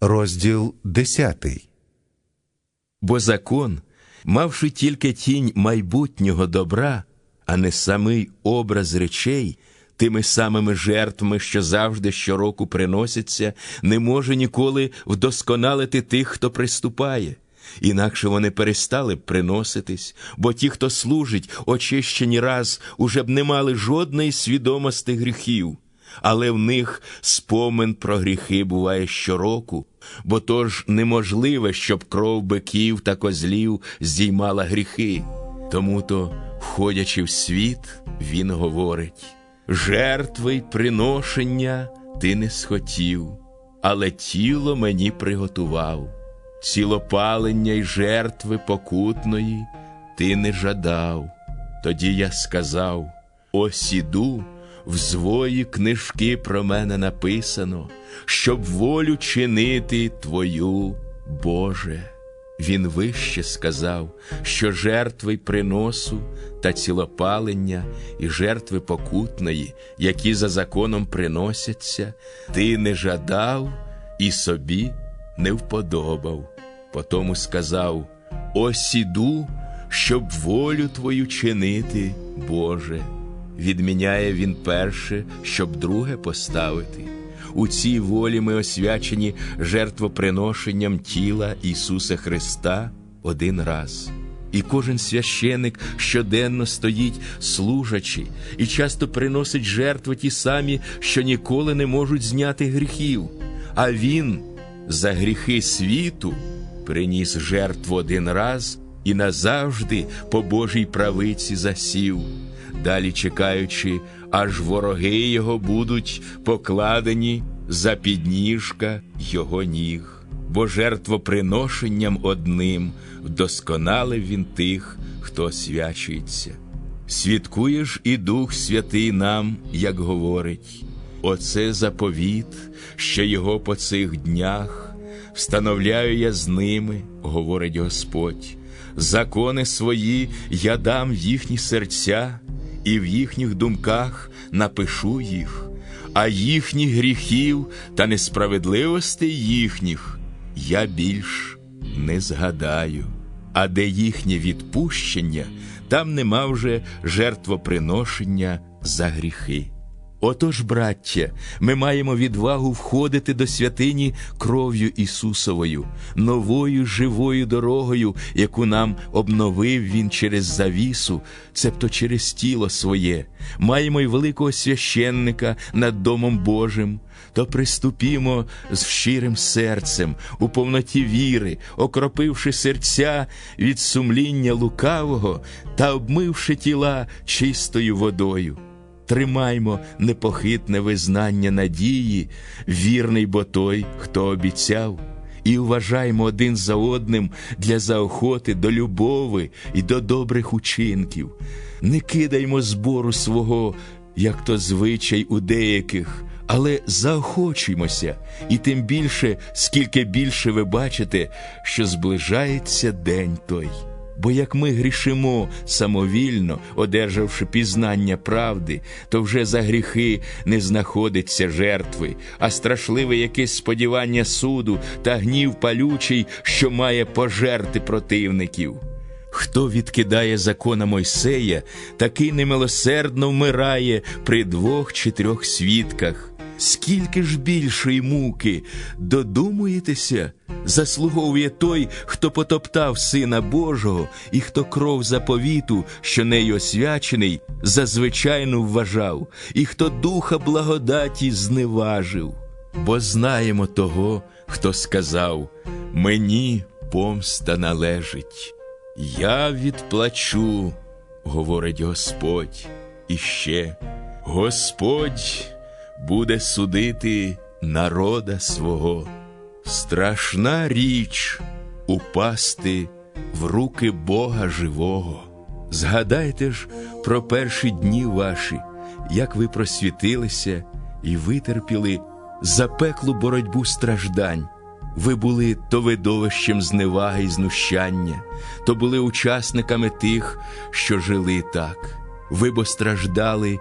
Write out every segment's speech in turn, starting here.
Розділ 10. Бо закон, мавши тільки тінь майбутнього добра, а не самий образ речей, тими самими жертвами, що завжди щороку приносяться, не може ніколи вдосконалити тих, хто приступає. Інакше вони перестали б приноситись, бо ті, хто служить, очищені раз, уже б не мали жодної свідомості гріхів але в них спомин про гріхи буває щороку, бо то ж неможливе, щоб кров биків та козлів здіймала гріхи. Тому то, входячи в світ, він говорить жертви й приношення ти не схотів, але тіло мені приготував, цілопалення й жертви покутної ти не жадав. Тоді я сказав: Ось іду, в звої книжки про мене написано, щоб волю чинити Твою, Боже. Він вище сказав, що жертви приносу та цілопалення і жертви покутної, які за законом приносяться, ти не жадав і собі не вподобав. Потому сказав: Ось іду, щоб волю Твою чинити, Боже відміняє він перше, щоб друге поставити. У цій волі ми освячені жертвоприношенням тіла Ісуса Христа один раз. І кожен священик щоденно стоїть, служачи, і часто приносить жертви ті самі, що ніколи не можуть зняти гріхів. А Він за гріхи світу приніс жертву один раз і назавжди по Божій правиці засів далі чекаючи, аж вороги його будуть покладені за підніжка його ніг, бо жертвоприношенням одним вдосконалив він тих, хто свячується. Свідкує ж і Дух Святий нам, як говорить, оце заповіт, що його по цих днях встановляю я з ними, говорить Господь. Закони свої я дам в їхні серця, і в їхніх думках напишу їх, а їхніх гріхів та несправедливостей їхніх я більш не згадаю, а де їхнє відпущення, там нема вже жертвоприношення за гріхи. Отож, браття, ми маємо відвагу входити до святині кров'ю Ісусовою, новою живою дорогою, яку нам обновив Він через завісу, цебто через тіло своє, маємо й великого священника над Домом Божим, то приступімо з щирим серцем, у повноті віри, окропивши серця від сумління лукавого та обмивши тіла чистою водою тримаймо непохитне визнання надії, вірний бо той, хто обіцяв, і вважаймо один за одним для заохоти до любови і до добрих учинків, не кидаймо збору свого, як то звичай у деяких. Але заохочуймося, і тим більше, скільки більше ви бачите, що зближається день той. Бо як ми грішимо самовільно, одержавши пізнання правди, то вже за гріхи не знаходиться жертви, а страшливе якесь сподівання суду та гнів палючий, що має пожерти противників. Хто відкидає закона Мойсея, такий немилосердно вмирає при двох чи трьох свідках. Скільки ж більшої муки додумуєтеся, заслуговує той, хто потоптав Сина Божого, і хто кров заповіту, що нею освячений, зазвичайно вважав, і хто духа благодаті зневажив. Бо знаємо того, хто сказав: Мені помста належить, я відплачу, говорить Господь, і ще Господь буде судити народа свого. Страшна річ упасти в руки Бога живого. Згадайте ж про перші дні ваші, як ви просвітилися і витерпіли запеклу боротьбу страждань. Ви були то видовищем зневаги і знущання, то були учасниками тих, що жили так. Ви бо страждали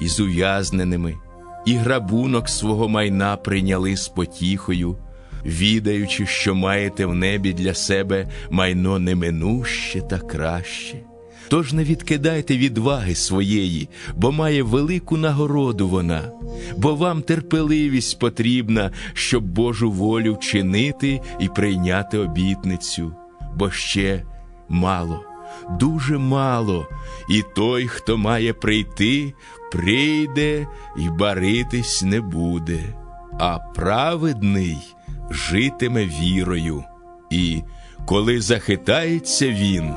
із ув'язненими і грабунок свого майна прийняли з потіхою, відаючи, що маєте в небі для себе майно неминуще та краще. Тож не відкидайте відваги своєї, бо має велику нагороду вона, бо вам терпеливість потрібна, щоб Божу волю вчинити і прийняти обітницю, бо ще мало, дуже мало, і той, хто має прийти, прийде і баритись не буде, а праведний житиме вірою. І коли захитається він,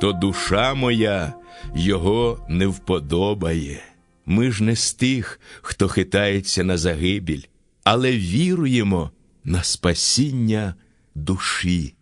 то душа моя його не вподобає. Ми ж не з тих, хто хитається на загибіль, але віруємо на спасіння душі.